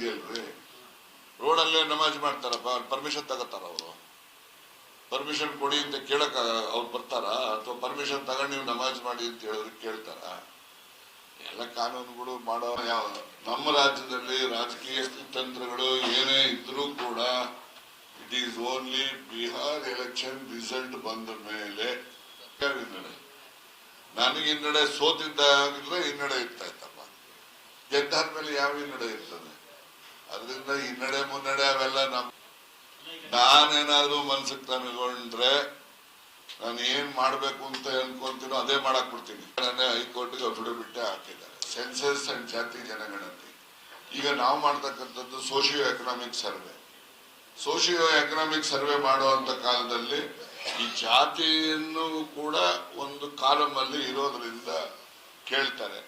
ಇದೆಯಲ್ರಿ ರೋಡಲ್ಲೇ ನಮಾಜ್ ಮಾಡ್ತಾರಪ್ಪ ಪರ್ಮಿಷನ್ ತಗೋತಾರ ಅವರು. ಪರ್ಮಿಷನ್ ಕೊಡಿ ಅಂತ ಕೇಳಕ್ ಅವ್ರು ಬರ್ತಾರ, ಅಥವಾ ಪರ್ಮಿಷನ್ ತಗೊಂಡು ನೀವು ನಮಾಜ್ ಮಾಡಿ ಅಂತ ಹೇಳಿದ್ರೆ ಕೇಳ್ತಾರ. ಎಲ್ಲ ಕಾನೂನುಗಳು ಮಾಡೋ ಯಾವ ನಮ್ಮ ರಾಜ್ಯದಲ್ಲಿ ರಾಜಕೀಯ ತಂತ್ರಗಳು ಏನೇ ಇದ್ರೂ ಕೂಡ it is only Bihar election result ಬಂದ ಮೇಲೆ ನನಗೆ ಹಿನ್ನಡೆ ಸೋತಿದ್ದಾಗಿದ್ರೆ ಹಿನ್ನಡೆ ಇರ್ತಾ ಇತ್ತಪ್ಪ. ಗೆದ್ದಾದ್ಮೇಲೆ ಯಾವ ಹಿನ್ನಡೆ ಇರ್ತದೆ? ಅದರಿಂದ ಹಿನ್ನಡೆ ಮುನ್ನಡೆ ಅವೆಲ್ಲ ನಮ್ ನಾನೇನಾದ್ರೂ ಮನ್ಸಿಗೆ ತಗೊಂಡ್ರೆ ನಾನು ಏನ್ ಮಾಡ್ಬೇಕು ಅಂತ ಅನ್ಕೊಂತೀನೋ ಅದೇ ಮಾಡಕ್ ಬಿಡ್ತೀನಿ. ನಾನೇ ಹೈಕೋರ್ಟ್ಗೆ ಬಿಟ್ಟೆ ಹಾಕಿದ್ದಾರೆ. ಸೆನ್ಸಸ್ ಅಂಡ್ ಜಾತಿ ಜನಗಣತಿ. ಈಗ ನಾವು ಮಾಡ್ತಕ್ಕಂಥದ್ದು socio economic survey. Socio economic survey ಮಾಡುವಂತ ಕಾಲದಲ್ಲಿ ಈ ಜಾತಿಯನ್ನು ಕೂಡ ಒಂದು ಕಾಲಮ್ ಅಲ್ಲಿ ಇರೋದ್ರಿಂದ ಕೇಳ್ತಾರೆ.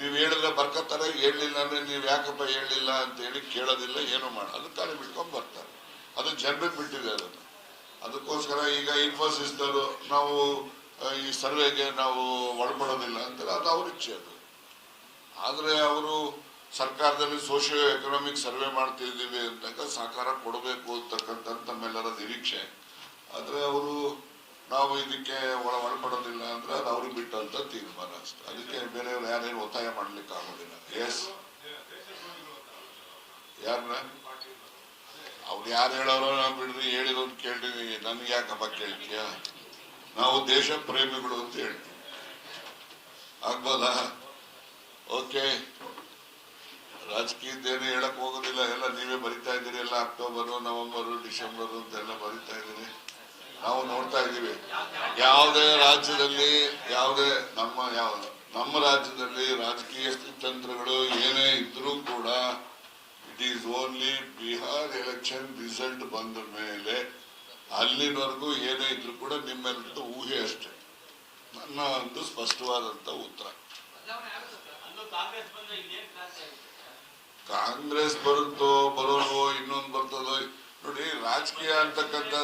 ನೀವು ಹೇಳಿದ್ರೆ ಬರ್ಕತ್ತಾರೆ ಹೇಳಲಿಲ್ಲ ಅಂದ್ರೆ ನೀವು ಯಾಕಪ್ಪ ಹೇಳಲಿಲ್ಲ ಅಂತ ಹೇಳಿ ಕೇಳೋದಿಲ್ಲ, ಏನು ಮಾಡ ಅದು ತಾನೇ ಬಿಟ್ಕೊಂಡು ಬರ್ತಾರೆ. ಅದು ಜನರಿಗೆ ಬಿಟ್ಟಿದೆ ಅದನ್ನು ಅದಕ್ಕೋಸ್ಕರ ಈಗ ಇನ್ಫೋಸಿಸ್ದವರು ನಾವು ಈ ಸರ್ವೆಗೆ ನಾವು ಒಳಪಡೋದಿಲ್ಲ ಅಂತಾರೆ. ಅದು ಅವ್ರ ಇಚ್ಛೆ ಅದು. ಆದರೆ ಅವರು ಸರ್ಕಾರದಲ್ಲಿ ಸೋಷಿಯೋ ಎಕನಾಮಿಕ್ ಸರ್ವೆ ಮಾಡ್ತಿದ್ದೀವಿ ಅಂತಕ್ಕ ಸಹಕಾರ ಕೊಡಬೇಕು ಅಂತಕ್ಕಂಥ ತಮ್ಮೆಲ್ಲರ ನಿರೀಕ್ಷೆ. ಆದರೆ ಅವರು ನಾವು ಇದಕ್ಕೆ ಒಳ ಒಳಪಡೋದಿಲ್ಲ ಅಂದ್ರೆ ಅದು ಅವ್ರಿಗೆ ಬಿಟ್ಟಂತ ತೀರ್ಮಾನ ಅಷ್ಟೇ. ಅದಕ್ಕೆ ಬೇರೆಯವ್ರು ಯಾರೇನು ಒತ್ತಾಯ ಮಾಡ್ಲಿಕ್ಕೆ ಆಗೋದಿಲ್ಲ. ಎಸ್ ಯಾರನ್ನ ಅವ್ರು ಯಾರು ಹೇಳೋರು ನಾವು ಬಿಡ್ರಿ ಹೇಳಿರೋದು ಕೇಳ್ತೀವಿ ನನ್ಗೆ ಯಾಕಪ್ಪ ಕೇಳ್ತೀಯ? ನಾವು ದೇಶ ಪ್ರೇಮಿಗಳು ಅಂತ ಹೇಳ್ತೀವಿ. ಆಗ್ಬೋದಾ? ಓಕೆ ರಾಜಕೀಯದ್ದೇನು ಹೇಳಕ್ ಹೋಗೋದಿಲ್ಲ. ಎಲ್ಲ ನೀವೇ ಬರಿತಾ ಇದ್ದೀರಿ. ಎಲ್ಲ ಅಕ್ಟೋಬರು ನವೆಂಬರ್ ಡಿಸೆಂಬರು ಅಂತೆಲ್ಲ ನಾವು ನೋಡ್ತಾ ಇದ್ದೀವಿ. ಯಾವುದೇ ರಾಜ್ಯದಲ್ಲಿ, ಯಾವುದೇ ನಮ್ಮ ಯಾವ, ನಮ್ಮ ರಾಜ್ಯದಲ್ಲಿ ರಾಜಕೀಯ ತಂತ್ರಗಳು ಏನೇ ಇದ್ರೂ ಕೂಡ it is only Bihar election result ಬಂದ ಮೇಲೆ ಅಲ್ಲಿನವರೆಗೂ ಏನೇ ಇದ್ರೂ ಕೂಡ ನಿಮ್ಮೆಲ್ಲರದ್ದು ಊಹೆ ಅಷ್ಟೇ. ನನ್ನ ಒಂದು ಸ್ಪಷ್ಟವಾದಂತ ಉತ್ತರ. ಕಾಂಗ್ರೆಸ್ ಬರುತ್ತೋ ಬರೋಲ್ವೋ ಇನ್ನೊಂದು ಬರ್ತದೋ, ನೋಡಿ ರಾಜಕೀಯ ಅಂತಕ್ಕಂಥ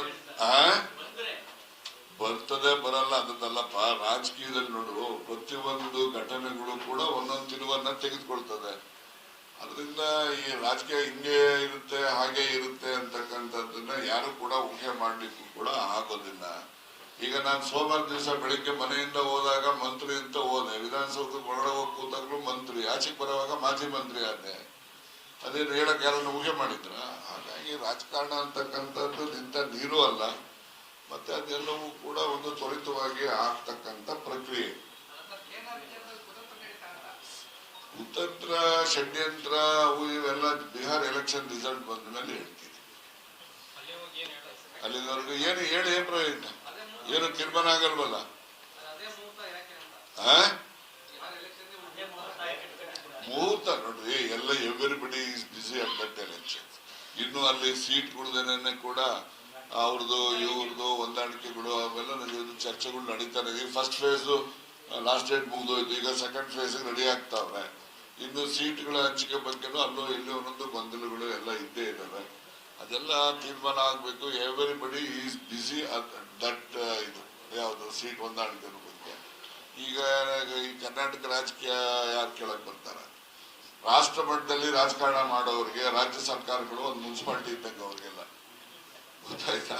ಬರ್ತದೆ, ಬರಲ್ಲ ಅದನ್ನಲ್ಲಪ್ಪ ರಾಜಕೀಯದಲ್ಲಿ ನೋಡು. ಪ್ರತಿಯೊಂದು ಘಟನೆಗಳು ಕೂಡ ಒಂದೊಂದು ತಿರುವನ್ನ ತೆಗೆದುಕೊಳ್ತದೆ. ಅದರಿಂದ ಈ ರಾಜಕೀಯ ಹಿಂಗೆ ಇರುತ್ತೆ, ಹಾಗೆ ಇರುತ್ತೆ ಅಂತಕ್ಕಂಥದ್ದನ್ನ ಯಾರು ಕೂಡ ಊಹೆ ಮಾಡ್ಲಿಕ್ಕೂ ಕೂಡ ಆಗೋದಿಲ್ಲ. ಈಗ ನಾನು ಸೋಮವಾರ ದಿವಸ ಬೆಳಿಗ್ಗೆ ಮನೆಯಿಂದ ಹೋದಾಗ ಮಂತ್ರಿ ಅಂತ ಹೋದೆ. ವಿಧಾನಸೌಧಕ್ಕೆ ಒಳಗಡೆ ಹೋಗಿ ಕೂತಾಗ್ಲೂ ಮಂತ್ರಿ, ಆಚೆಗೆ ಬರುವಾಗ ಮಾಜಿ ಮಂತ್ರಿ ಆದೆ. ಅದೇನು ಹೇಳಕ್ ಯಾರನ್ನು ಊಹೆ ಮಾಡಿದ್ರ? ಹಾಗಾಗಿ ರಾಜಕಾರಣ ಅಂತಕ್ಕಂಥದ್ದು ನಿಂತ ನೀರು ಅಲ್ಲ. ಮತ್ತೆ ಅದೆಲ್ಲವೂ ಕೂಡ ಒಂದು ತ್ವರಿತವಾಗಿ ಆಗ್ತಕ್ಕಂಥ ಪ್ರಕ್ರಿಯೆ. ಕುತಂತ್ರ, ಷಡ್ಯಂತ್ರ, ಅವು ಇವೆಲ್ಲ ಬಿಹಾರ್ ಎಲೆಕ್ಷನ್ ರಿಸಲ್ಟ್ ಬಂದ ಮೇಲೆ ಹೇಳ್ತೀನಿ ಅಲ್ಲಿವರೆಗೂ ಏನು ಹೇಳಿ ಏನ್ ಪ್ರಯೋಜನ? ಏನು ತೀರ್ಮಾನ ಆಗಲ್ವಲ್ಲ? ಮುಹೂರ್ತ ನೋಡ್ರಿ, ಎಲ್ಲ everybody is busy at election ಇನ್ನು ಅಲ್ಲಿ ಸೀಟ್ ಕೊಡದೇನೆ ಕೂಡ ಅವ್ರದ್ದು, ಇವ್ರದ್ದು ಹೊಂದಾಣಿಕೆಗಳು ಅವೆಲ್ಲ ನಡೆಯೋದು ಚರ್ಚೆಗಳು ನಡೀತಾ ಇದೆ. ಫಸ್ಟ್ ಫೇಸ್ ಲಾಸ್ಟ್ ಡೇಟ್ ಮುಗಿದೋಯ್ತು. ಈಗ ಸೆಕೆಂಡ್ ಫೇಸ್ ರೆಡಿ ಆಗ್ತಾವೆ ಇನ್ನು ಸೀಟ್ಗಳ ಹಂಚಿಕೆ ಬಗ್ಗೆನೂ ಅಲ್ಲೂ ಇಲ್ಲಿ ಒಂದೊಂದು ಗೊಂದಲಗಳು ಎಲ್ಲ ಇದ್ದೇ ಇದ್ದಾವೆ. ಅದೆಲ್ಲ ತೀರ್ಮಾನ ಆಗಬೇಕು. ಎವ್ರಿ ಬಡಿ ಈಸ್ ಬಿಸಿ ದಟ್ ಇದು, ಯಾವುದು ಸೀಟ್ ಹೊಂದಾಣಿಕೆ ಬಗ್ಗೆ. ಈಗ, ಈ ಕರ್ನಾಟಕ ರಾಜಕೀಯ ಯಾರು ಕೇಳಕ್ ಬರ್ತಾರೆ? ರಾಷ್ಟ್ರ ಮಟ್ಟದಲ್ಲಿ ರಾಜಕಾರಣ ಮಾಡೋರಿಗೆ, ರಾಜ್ಯ ಸರ್ಕಾರಗಳು ಒಂದು ಮುನ್ಸಿಪಾಲ್ಟಿ ಇದ್ದಂಗೆ ಅವ್ರಿಗೆಲ್ಲ. ಗೊತ್ತಾಯ್ತಾ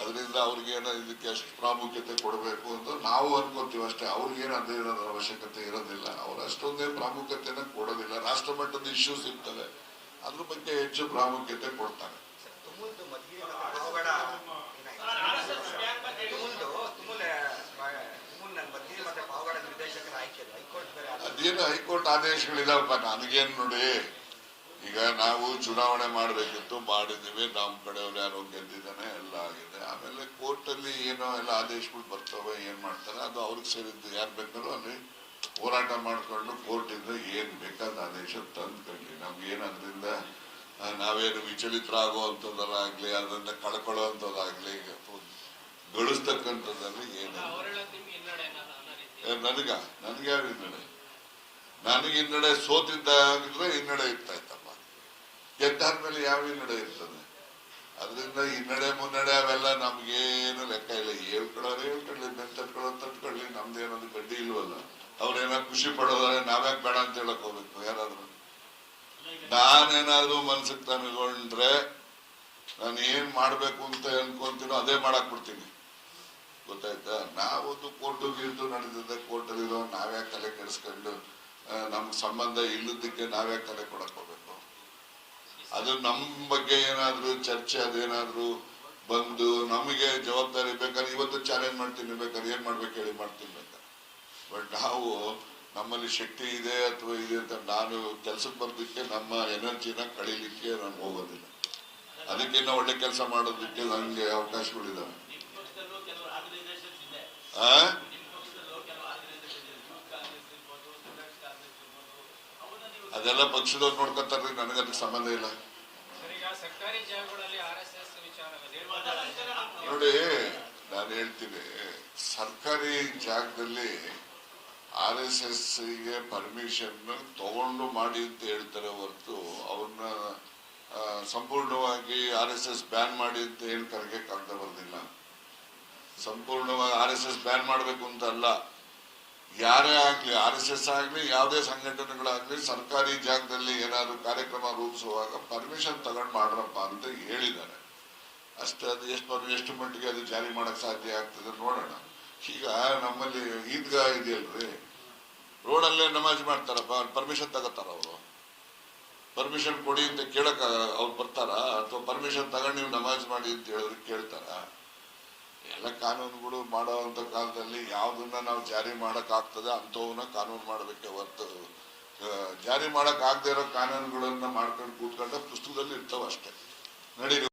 ಅದರಿಂದ ಅವ್ರಿಗೇನು ಇದಕ್ಕೆ ಎಷ್ಟು ಪ್ರಾಮುಖ್ಯತೆ ಕೊಡಬೇಕು ಅಂತ ನಾವು ಅನ್ಕೋತೀವಿ ಅಷ್ಟೇ. ಅವ್ರಿಗೇನು ಅದೇ ಇರೋದ್ರ ಅವಶ್ಯಕತೆ ಇರೋದಿಲ್ಲ. ಅವ್ರು ಅಷ್ಟೊಂದೇ ಪ್ರಾಮುಖ್ಯತೆನ ಕೊಡೋದಿಲ್ಲ. ರಾಷ್ಟ್ರ ಮಟ್ಟದ ಇಶ್ಯೂಸ್ ಇರ್ತವೆ ಅದ್ರ ಬಗ್ಗೆ ಹೆಚ್ಚು ಪ್ರಾಮುಖ್ಯತೆ ಕೊಡ್ತಾರೆ. ಅದೇನು ಹೈಕೋರ್ಟ್ ಆದೇಶಗಳಿದಾವಪ್ಪ? ನನಗೇನು ನೋಡಿ? ಈಗ ನಾವು ಚುನಾವಣೆ ಮಾಡಬೇಕಿತ್ತು ಮಾಡಿದೀವಿ ನಮ್ಮ ಕಡೆಯವ್ರು ಯಾರೋ ಗೆದ್ದಿದ್ದಾನೆ, ಎಲ್ಲ ಆಗಿದೆ. ಆಮೇಲೆ ಕೋರ್ಟ್ ಅಲ್ಲಿ ಏನೋ ಎಲ್ಲ ಆದೇಶಗಳು ಬರ್ತವೆ, ಏನ್ ಮಾಡ್ತಾರೆ, ಅದು ಅವ್ರಿಗೆ ಸೇರಿದ್ದು. ಯಾರು ಬೇಕಾದ್ರೂ ಅಲ್ಲಿ ಹೋರಾಟ ಮಾಡ್ಕೊಂಡು ಕೋರ್ಟ್ ಇಂದ ಏನ್ ಬೇಕಾದ ಆದೇಶ ತಂದ್ಕೊಳ್ಳಿ. ನಮ್ಗೆ ಏನ್ ಅದರಿಂದ ನಾವೇನು ವಿಚಲಿತರಾಗುವಂಥದ್ದಾಗ್ಲಿ ಅದರಿಂದ ಕಳ್ಕೊಳ್ಳುವಂಥದ್ದಾಗ್ಲಿ ಗಳಿಸ್ತಕ್ಕಂಥದ್ದಲ್ಲಿ ಏನು ನನಗ? ನನ್ಗೆ ಯಾವ ಹಿನ್ನಡೆ? ನನಗೆ ಹಿನ್ನಡೆ ಸೋತಿದ್ದಾಗಿದ್ರೆ ಹಿನ್ನಡೆ ಇರ್ತಾ ಇತ್ತಪ್ಪ ಗೆದ್ದಾದ್ಮೇಲೆ ಯಾವ ಹಿನ್ನಡೆ ಇರ್ತದೆ? ಅದರಿಂದ ಹಿನ್ನಡೆ, ಮುನ್ನಡೆ ಅವೆಲ್ಲ ನಮ್ಗೇನು ಲೆಕ್ಕ ಇಲ್ಲ. ಹೇಳ್ಕೊಳ್ಳೋರು ಹೇಳ್ಕೊಳ್ಳಿ ಬೆನ್ ತಟ್ಕೊಳ್ಳೋದು ತಟ್ಕೊಳ್ಳಿ ನಮ್ದೇನಾದ್ರು ಗಡ್ಡಿ ಇಲ್ವಲ್ಲ? ಅವ್ರೇನಾದ್ರು ಖುಷಿ ಪಡೋದಾದ್ರೆ ನಾವ್ಯಾಕೆ ಬೇಡ ಅಂತ ಹೇಳಕ್ ಹೋಗ್ಬೇಕು, ಯಾರಾದ್ರೂ? ನಾನೇನಾದ್ರೂ ಮನ್ಸಿಗೆ ತನ್ಕೊಂಡ್ರೆ ನಾನು ಏನ್ ಮಾಡ್ಬೇಕು ಅಂತ ಅನ್ಕೊಂತೀನೋ ಅದೇ ಮಾಡಕ್ ಬಿಡ್ತೀನಿ. ಗೊತ್ತಾಯ್ತಾ? ನಾವೊಂದು ಕೋರ್ಟು ಗೀರ್ಟು ನಡೆದಿದ್ದೆ ಕೋರ್ಟಲ್ಲಿರೋ ನಾವ್ಯಾಕೆ ತಲೆ ಕೆಡಿಸ್ಕೊಂಡು ನಮ್ಗ್ ಸಂಬಂಧ ಇಲ್ಲದಕ್ಕೆ ನಾವ್ಯಾಕೆ ತಲೆ ಕೊಡಕ್ ಹೋಗ್ಬೇಕು? ಅದು ನಮ್ ಬಗ್ಗೆ ಏನಾದರೂ ಚರ್ಚೆ ಅದೇನಾದರೂ ಬಂದು ನಮಗೆ ಜವಾಬ್ದಾರಿ ಬೇಕಾದ್ರೆ ಇವತ್ತು ಚಾಲೆಂಜ್ ಮಾಡ್ತೀನಿ ಬೇಕಾದ್ರೆ ಏನ್ ಮಾಡ್ಬೇಕು ಹೇಳಿ ಮಾಡ್ತೀನಿ ಬೇಕಾದ್ರೆ. ಬಟ್ ನಾವು ನಮ್ಮಲ್ಲಿ ಶಕ್ತಿ ಇದೆ ಅಥವಾ ಇದೆ ಅಂತ ನಾನು ಕೆಲ್ಸಕ್ಕೆ ಬರೋದಕ್ಕೆ ನಮ್ಮ ಎನರ್ಜಿನ ಕಳೀಲಿಕ್ಕೆ ನಾನು ಹೋಗೋದಿಲ್ಲ. ಅದಕ್ಕಿಂತ ಒಳ್ಳೆ ಕೆಲಸ ಮಾಡೋದಕ್ಕೆ ನನಗೆ ಅವಕಾಶಗಳಿದಾವೆ. ಅದೆಲ್ಲ ಪಕ್ಷದವ್ರು ನೋಡ್ಕೊತಾರ್ರಿ ನನಗೆ ಅದಕ್ಕೆ ಸಂಬಂಧ ಇಲ್ಲ. ನೋಡಿ ನಾನು ಹೇಳ್ತೀನಿ. ಸರ್ಕಾರಿ ಜಾಗದಲ್ಲಿ ಆರ್ ಎಸ್ ಎಸ್ಗೆ ಪರ್ಮಿಷನ್ ತಗೊಂಡು ಮಾಡಿ ಅಂತ ಹೇಳ್ತಾರೆ ಹೊರತು ಅವ್ರನ್ನ ಸಂಪೂರ್ಣವಾಗಿ ಆರ್ ಎಸ್ ಎಸ್ ಬ್ಯಾನ್ ಮಾಡಿ ಅಂತ ಹೇಳಿ ಕರೆಗೆ ಬರ್ದಿಲ್ಲ ಸಂಪೂರ್ಣವಾಗಿ ಆರ್ ಎಸ್ ಎಸ್ ಬ್ಯಾನ್ ಮಾಡಬೇಕು ಅಂತ ಅಲ್ಲ. ಯಾರೇ ಆಗ್ಲಿ, ಆರ್ ಎಸ್ ಎಸ್ ಆಗ್ಲಿ, ಯಾವುದೇ ಸಂಘಟನೆಗಳಾಗ್ಲಿ, ಸರ್ಕಾರಿ ಜಾಗದಲ್ಲಿ ಏನಾದ್ರು ಕಾರ್ಯಕ್ರಮ ರೂಪಿಸುವಾಗ ಪರ್ಮಿಷನ್ ತಗೊಂಡು ಮಾಡ್ರಪ್ಪ ಅಂತ ಹೇಳಿದ್ದಾರೆ. ಅಷ್ಟೇ ಅದು ಎಷ್ಟು ಎಷ್ಟು ಮಟ್ಟಿಗೆ ಅದು ಜಾರಿ ಮಾಡಕ್ ಸಾಧ್ಯ ಆಗ್ತದೆ ನೋಡೋಣ. ಈಗ ನಮ್ಮಲ್ಲಿ ಈದ್ಗಾ ಇದೆಯಲ್ರಿ? ರೋಡಲ್ಲೇ ನಮಾಜ್ ಮಾಡ್ತಾರಪ್ಪ ಪರ್ಮಿಷನ್ ತಗೋತಾರ ಅವರು? ಪರ್ಮಿಷನ್ ಕೊಡಿ ಅಂತ ಕೇಳಕ್, ಅವ್ರು ಬರ್ತಾರ? ಅಥವಾ ಪರ್ಮಿಷನ್ ತಗೊಂಡು ನೀವು ನಮಾಜ್ ಮಾಡಿ ಅಂತ ಹೇಳಿದ್ರೆ ಕೇಳ್ತಾರ? ಎಲ್ಲ ಕಾನೂನುಗಳು ಮಾಡುವಂತ ಕಾಲದಲ್ಲಿ ಯಾವ್ದನ್ನ ನಾವು ಜಾರಿ ಮಾಡಕ್ ಆಗ್ತದೆ ಅಂಥವನ್ನ ಕಾನೂನು ಮಾಡಬೇಕೆ ಹೊರತು. ಜಾರಿ ಮಾಡಕ್ ಆಗದೆ ಇರೋ ಕಾನೂನುಗಳನ್ನ ಮಾಡ್ಕೊಂಡು ಕೂತ್ಕೊಂಡ ಪುಸ್ತಕದಲ್ಲಿ ಇರ್ತಾವ ಅಷ್ಟೇ ನಡೀರಿ